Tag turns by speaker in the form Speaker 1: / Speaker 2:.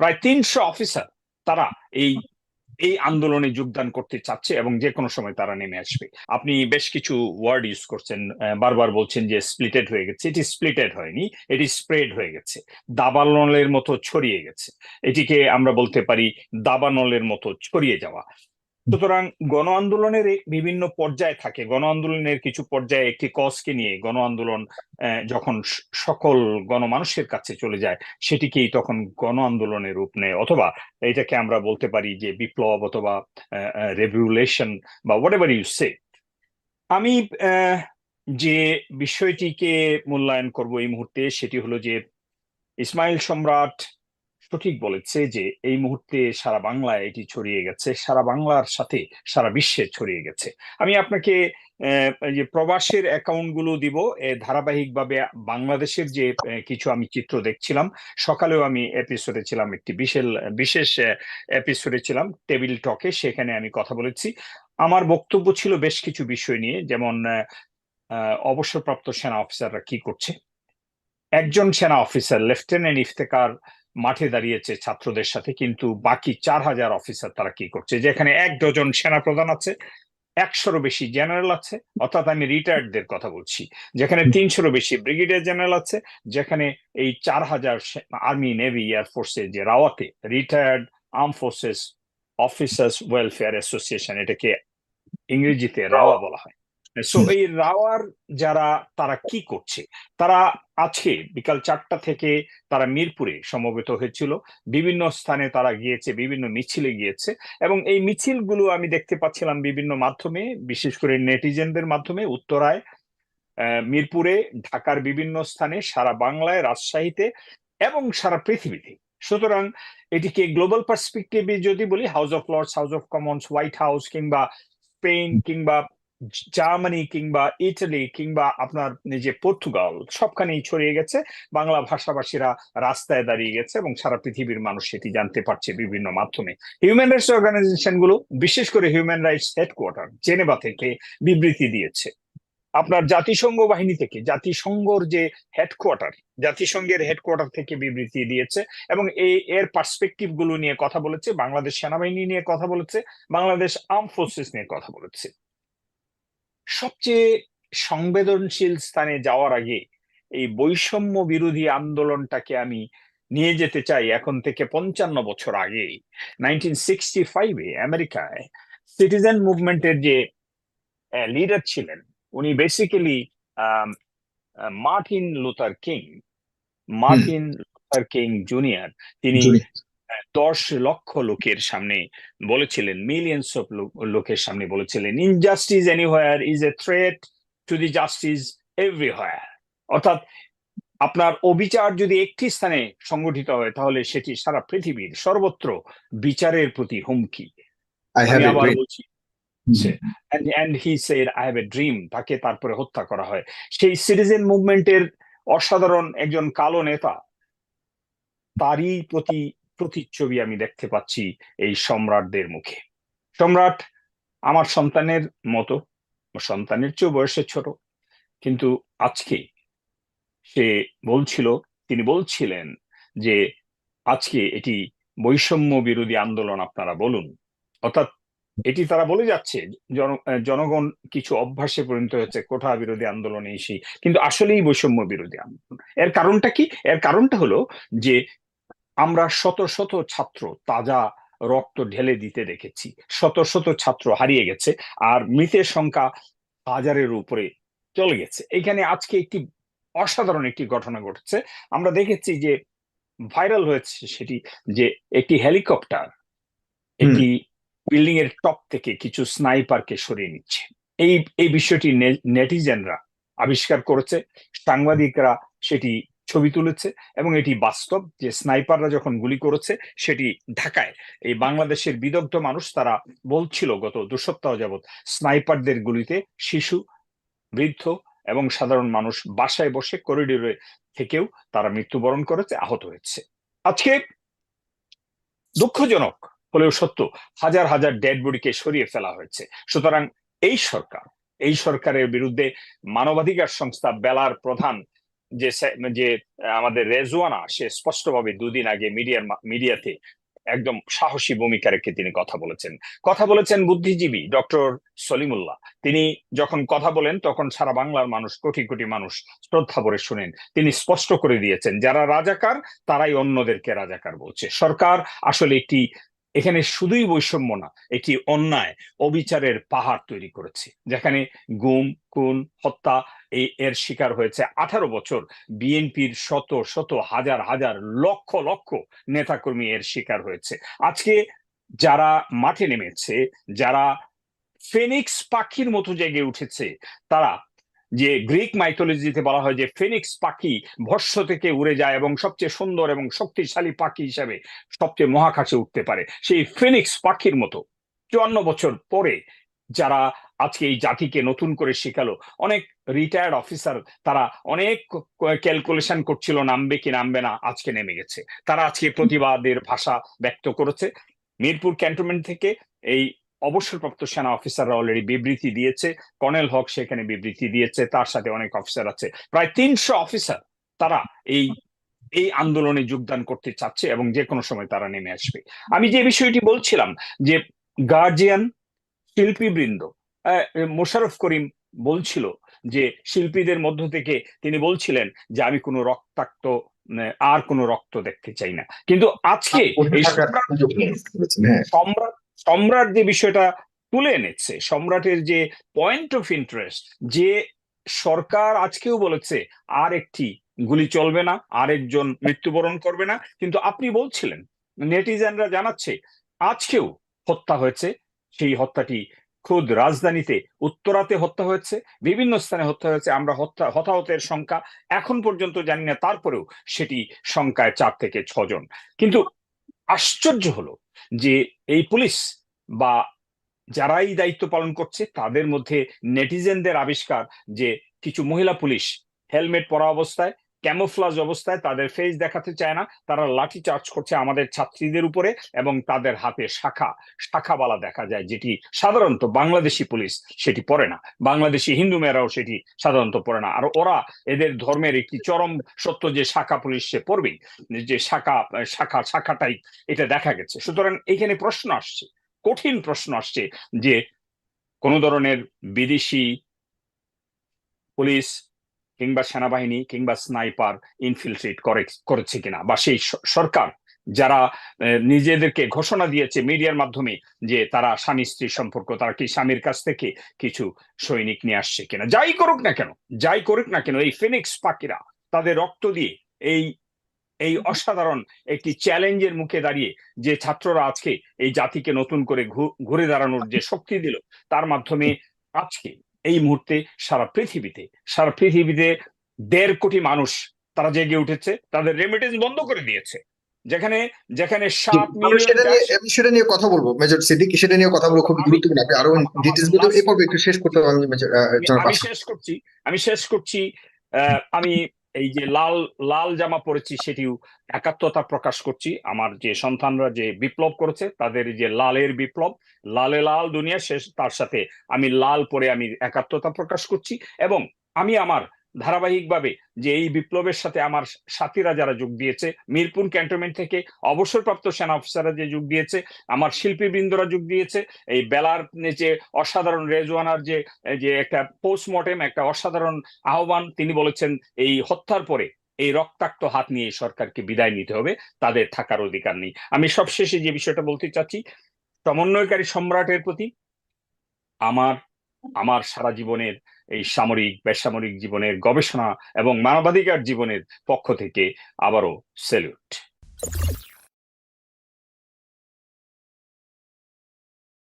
Speaker 1: প্রায় তিনশো অফিসার তারা এই এই আন্দোলনে যোগদান করতে চাচ্ছে এবং যে কোনো সময় তারা নেমে আসবে। আপনি বেশ কিছু ওয়ার্ড ইউজ করছেন বারবার বলছেন যে স্প্লিটেড হয়ে গেছে। এটি স্প্লিটেড হয়নি, এটি স্প্রেড হয়ে গেছে। দাবানলের মতো ছড়িয়ে গেছে। এটিকে আমরা বলতে পারি দাবানলের মতো ছড়িয়ে যাওয়া। সুতরাং গণ আন্দোলনের বিভিন্ন পর্যায় থাকে। গণ আন্দোলনের কিছু পর্যায়ে একটি কজকে নিয়ে গণ আন্দোলন যখন সকল গণমানুষের কাছে চলে যায়, সেটিকেই তখন গণ আন্দোলনের রূপ নেয়। অথবা এটাকে আমরা বলতে পারি যে বিপ্লব অথবা রেভুলেশন বা হোয়াট এভার ইউ সে আমি যে বিষয়টিকে মূল্যায়ন করব এই মুহূর্তে সেটি হলো যে ইসমাইল সম্রাট সঠিক বলেছে যে, এই মুহূর্তে সারা বাংলায় এটি ছড়িয়ে গেছে, সারা বাংলার সাথে সারা বিশ্বে ছড়িয়ে গেছে। আমি আপনাকে যে প্রবাসের অ্যাকাউন্টগুলো দিব ধারাবাহিকভাবে বাংলাদেশের যে কিছু আমি চিত্র দেখছিলাম, সকালেও আমি এপিসোডে ছিলাম, একটি বিশেষ বিশেষ এপিসোডে ছিলাম টেবিল টকে সেখানে আমি কথা বলেছি। আমার বক্তব্য ছিল বেশ কিছু বিষয় নিয়ে, যেমন অবসরপ্রাপ্ত সেনা অফিসাররা কি করছে? একজন সেনা অফিসার লেফটেন্যান্ট ইফতেকার মাঠে দাঁড়িয়েছে ছাত্রদের সাথে কিন্তু বাকি চার হাজার অফিসার তারা কি করছে? যেখানে এক ডজন সেনা প্রধান আছে একশোরও বেশি জেনারেল আছে অর্থাৎ আমি রিটায়ার্ডদের কথা বলছি। যেখানে তিনশোরও বেশি ব্রিগেডিয়ার জেনারেল আছে যেখানে এই চার হাজার আর্মি নেভি এয়ারফোর্সে যে রাওয়াতে retired arm forces officers welfare association এটাকে ইংরেজিতে রাওয়া বলা হয়। সো এই রাওয়ার যারা, তারা কি করছে? তারা আজকে বিকাল চারটা থেকে তারা মিরপুরে সমবেত হয়েছিল। বিভিন্ন স্থানে তারা গিয়েছে, বিভিন্ন মিছিলে গিয়েছে এবং এই মিছিলগুলো আমি দেখতে পাচ্ছিলাম বিভিন্ন মাধ্যমে, বিশেষ করে নেটিজেনদের মাধ্যমে উত্তরায় মিরপুরে, ঢাকার বিভিন্ন স্থানে, সারা বাংলায়, রাজশাহীতে এবং সারা পৃথিবীতে। সুতরাং এটিকে গ্লোবাল পার্সপেক্টিভে যদি বলি, House of Lords, House of Commons, White House কিংবা স্পেন কিংবা জার্মানি কিংবা ইটালি কিংবা আপনার যে পর্তুগাল, সবখানেই ছড়িয়ে গেছে। বাংলা ভাষাভাষীরা রাস্তায় দাঁড়িয়ে গেছে এবং সারা পৃথিবীর মানুষ সেটি জানতে পারছে বিভিন্ন মাধ্যমে। হিউম্যান রাইটস অর্গানাইজেশনগুলো বিশেষ করে হিউম্যান রাইটস হেডকোয়ার্টার জেনেভা থেকে বিবৃতি দিয়েছে। আপনার জাতিসংঘ বাহিনী থেকে, জাতিসংঘর যে হেডকোয়ার্টার জাতিসংঘের হেডকোয়ার্টার থেকে বিবৃতি দিয়েছে এবং এই এর পার্সপেক্টিভগুলো নিয়ে কথা বলেছে, বাংলাদেশ সেনাবাহিনী নিয়ে কথা বলেছে, বাংলাদেশ আর্ম ফোর্সেস নিয়ে কথা বলেছে। সবচেয়ে সংবেদনশীল স্থানে যাওয়ার আগে এই বৈষম্য বিরোধী আন্দোলনটাকে আমি নিয়ে যেতে চাই এখন থেকে পঞ্চান্ন বছর আগে নাইনটিন সিক্সটি ফাইভে আমেরিকায় সিটিজেন মুভমেন্টের যে লিডার ছিলেন উনি basically Martin Luther King Martin Luther King junior তিনি দশ লক্ষ লোকের সামনে বলেছিলেন মিলিয়ন্স অফ লোকের সামনে বলেছিলেন injustice anywhere is a threat to the justice everywhere অর্থাৎ আপনার অবিচার যদি একটি স্থানে সংগঠিত হয় তাহলে সেটি সারা পৃথিবীর সর্বত্র বিচারের প্রতি হুমকি। আবার বলছি I have a তাকে তারপরে হত্যা করা হয়। সেই সিটিজেন মুভমেন্টের অসাধারণ একজন কালো নেতা তারই প্রতি প্রতিচ্ছবি আমি দেখতে পাচ্ছি এই সম্রাটদের মুখে। সম্রাট আমার সন্তানের মতো সন্তানের চেয়েও বয়সে ছোট। কিন্তু আজকে সে বলছিল, তিনি বলছিলেন যে, আজকে এটি বৈষম্য বিরোধী আন্দোলন আপনারা বলুন। অর্থাৎ এটি তারা বলে যাচ্ছে, জন, জনগণ কিছু অভ্যাসে পরিণত হয়েছে, কোঠা বিরোধী আন্দোলনে এসে। কিন্তু আসলেই বৈষম্য বিরোধী আন্দোলন। এর কারণটা কি? এর কারণটা হলো যে আমরা শত শত ছাত্র তাজা রক্ত ঢেলে দিতে দেখেছি। শত শত ছাত্র হারিয়ে গেছে আর মৃতের সংখ্যা হাজারের উপরে চলে গেছে। এখানে আজকে একটি অসাধারণ একটি ঘটনা ঘটেছে। আমরা দেখেছি যে ভাইরাল হয়েছে সেটি যে একটি হেলিকপ্টার একটি বিল্ডিং এর টপ থেকে কিছু স্নাইপারকে সরিয়ে নিচ্ছে। এই এই বিষয়টি নেটিজেনরা আবিষ্কার করেছে। সাংবাদিকরা সেটি ছবি তুলেছে এবং এটি বাস্তব যে স্নাইপাররা যখন গুলি করেছে সেটি ঢাকায়। এই বাংলাদেশের বিদগ্ধ মানুষ তারা বলছিল গত দু সপ্তাহ যাবৎ স্নাইপারদের গুলিতে শিশু, বৃদ্ধ এবং সাধারণ মানুষ বাসায় বসে করিডোরে থেকেও তারা মৃত্যুবরণ করেছে, আহত হয়েছে। আজকে দুঃখজনক হলেও সত্য, হাজার হাজার ডেড বডিকে সরিয়ে ফেলা হয়েছে। সুতরাং এই সরকার, এই সরকারের বিরুদ্ধে মানবাধিকার সংস্থা বেলার প্রধান যে যে, আমাদের রেজওয়ানা সে স্পষ্টভাবে দুদিন আগে মিডিয়ার মিডিয়াতে একদম সাহসী ভূমিকা রেখে তিনি কথা বলেছেন। কথা বলেছেন বুদ্ধিজীবী ডক্টর সলিমুল্লাহ। তিনি যখন কথা বলেন, তখন সারা বাংলার মানুষ, কোটি কোটি মানুষ শ্রদ্ধা ভরে শুনেন। তিনি স্পষ্ট করে দিয়েছেন, যারা রাজাকার, তারাই অন্যদেরকে রাজাকার বলছে। সরকার আসলে একটি এখানে শুধুই বৈষম্য না, একটি অন্যায়, অবিচারের পাহাড় তৈরি করেছে। যেখানে গুম, খুন, হত্যা এর শিকার হয়েছে আঠারো বছর। বিএনপির শত শত, হাজার হাজার, লক্ষ লক্ষ নেতাকর্মী এর শিকার হয়েছে। আজকে যারা মাঠে নেমেছে, যারা ফেনিক্স পাখির মতো জেগে উঠেছে, তারা যে গ্রিক মাইথোলজিতে বলা হয় যে ফেনিক্স পাখি ভস্য থেকে উড়ে যায় এবং সবচেয়ে সুন্দর এবং শক্তিশালী পাখি হিসাবে সবচেয়ে মহাকাশে উঠতে পারে। সেই ফেনিক্স পাখির মতো চুয়ান্ন বছর পরে যারা আজকে এই জাতিকে নতুন করে শেখালো, অনেক রিটায়ার্ড অফিসার তারা অনেক ক্যালকুলেশন করছিল নামবে কি নামবে না আজকে নেমে গেছে। তারা আজকে প্রতিবাদের ভাষা ব্যক্ত করেছে। মিরপুর ক্যান্টনমেন্ট থেকে এই অবসরপ্রাপ্ত সেনা অফিসাররা অলরেডি বিবৃতি দিয়েছে। কর্নেল হক সেখানে বিবৃতি দিয়েছে তার সাথে অনেক অফিসার আছে। প্রায় তিনশো অফিসার তারা এই এই আন্দোলনে যোগদান করতে চাচ্ছে এবং যে কোনো সময় তারা নেমে আসবে। আমি যে বিষয়টি বলছিলাম যে গার্জিয়ান শিল্পীবৃন্দ আহ, মোশাররফ করিম বলছিল যে শিল্পীদের মধ্য থেকে তিনি বলছিলেন যে আমি কোনো রক্তাক্ত আর কোনো রক্ত দেখতে চাই না। কিন্তু আজকে সম্রাট সম্রাট যে বিষয়টা তুলে এনেছে, সম্রাটের যে পয়েন্ট অফ ইন্টারেস্ট যে সরকার আজকেও বলেছে, আর একটি গুলি চলবে না আরেকজন মৃত্যুবরণ করবে না। কিন্তু আপনি বলছিলেন, নেটিজেনরা জানাচ্ছে, আজকেও হত্যা হয়েছে। সেই হত্যাটি খুদ রাজধানীতে, উত্তরাতে হত্যা হয়েছে, বিভিন্ন স্থানে হত্যা হয়েছে, আমরা হত্যা, হতাহতের সংখ্যা এখন পর্যন্ত জানি না, তারপরেও সেটি সংখ্যায় চার থেকে ছজন। কিন্তু আশ্চর্য হলো যে এই পুলিশ বা যারাই দায়িত্ব পালন করছে তাদের মধ্যে নেটিজেনদের আবিষ্কার যে কিছু মহিলা পুলিশ হেলমেট পরা অবস্থায় ক্যামোফ্লাজ অবস্থায় তাদের ফেস দেখাতে চায় না। তারা লাঠি চার্জ করছে আমাদের ছাত্রীদের উপরে এবং তাদের হাতে শাখা, শাখাবালা দেখা যায়, যেটি সাধারণত বাংলাদেশি পুলিশ সেটি পরে না। বাংলাদেশি হিন্দু মেয়েরাও সেটি সাধারণত পরে না। আর ওরা এদের ধর্মের একটি চরম সত্য যে শাখা পুলিশ সে পড়বেই যে শাখা শাখা, শাখাটাই এটা দেখা গেছে। সুতরাং এখানে প্রশ্ন আসছে, কঠিন প্রশ্ন আসছে যে কোন ধরনের বিদেশি পুলিশ কিংবা সেনাবাহিনী কিংবা স্নাইপার ইনফিলট্রেট করে, করেছে কিনা বা সেই সরকার যারা নিজেদেরকে ঘোষণা দিয়েছে মিডিয়ার মাধ্যমে যে তারা স্বামী স্ত্রী সম্পর্ক, তারা কি স্বামীর কাছ থেকে কিছু সৈনিক নিয়ে আসছে কিনা। যাই করুক না কেন, যাই করুক না কেন, এই ফিনিক্স পাখিরা তাদের রক্ত দিয়ে এই এই অসাধারণ একটি চ্যালেঞ্জের মুখে দাঁড়িয়ে যে ছাত্ররা আজকে এই জাতিকে নতুন করে ঘুরে দাঁড়ানোর যে শক্তি দিল, তার মাধ্যমে আজকে এই মুহূর্তে সারা পৃথিবীতে সারা পৃথিবীতে দেড় কোটি মানুষ তারা জেগে উঠেছে তাদের রেমিটেন্স বন্ধ করে দিয়েছে যেখানে যেখানে সাত
Speaker 2: আমি সেটা নিয়ে কথা বলব মেজর সিদ্দিক সেটা নিয়ে কথা বলব খুব গুরুত্বপূর্ণ আপনি
Speaker 1: আরও
Speaker 2: ডিটেলস পর্বে একটু শেষ করতে আমি।
Speaker 1: শেষ করছি আমি শেষ করছি আহ, আমি এই যে লাল লাল জামা পরেছি সেটিও একাত্মতা প্রকাশ করছি। আমার যে সন্তানরা যে বিপ্লব করেছে, তাদের যে লালের বিপ্লব, লালে লাল দুনিয়া শেষ তার সাথে আমি লাল পরে আমি একাত্মতা প্রকাশ করছি এবং আমি আমার ধারাবাহিকভাবে যে এই বিপ্লবের সাথে আমার সাথীরা যারা যোগ দিয়েছে, মিরপুর ক্যান্টনমেন্ট থেকে অবসরপ্রাপ্ত সেনা অফিসাররা যে যোগ দিয়েছে, আমার শিল্পীবৃন্দরা যোগ দিয়েছে, এই বেলার যে অসাধারণ রেজওয়ানার যে যে একটা পোস্টমর্টেম একটা অসাধারণ আহ্বান, তিনি বলেছেন এই হত্যার পরে এই রক্তাক্ত হাত নিয়ে সরকারকে বিদায় নিতে হবে, তাদের থাকার অধিকার নেই। আমি সবশেষে যে বিষয়টা বলতে চাচ্ছি, সমন্বয়কারী সম্রাটের প্রতি আমার আমার সারা জীবনের এই সামরিক বেসামরিক জীবনের গবেষণা এবং মানবাধিকার জীবনের পক্ষ থেকে আবারও সেলুট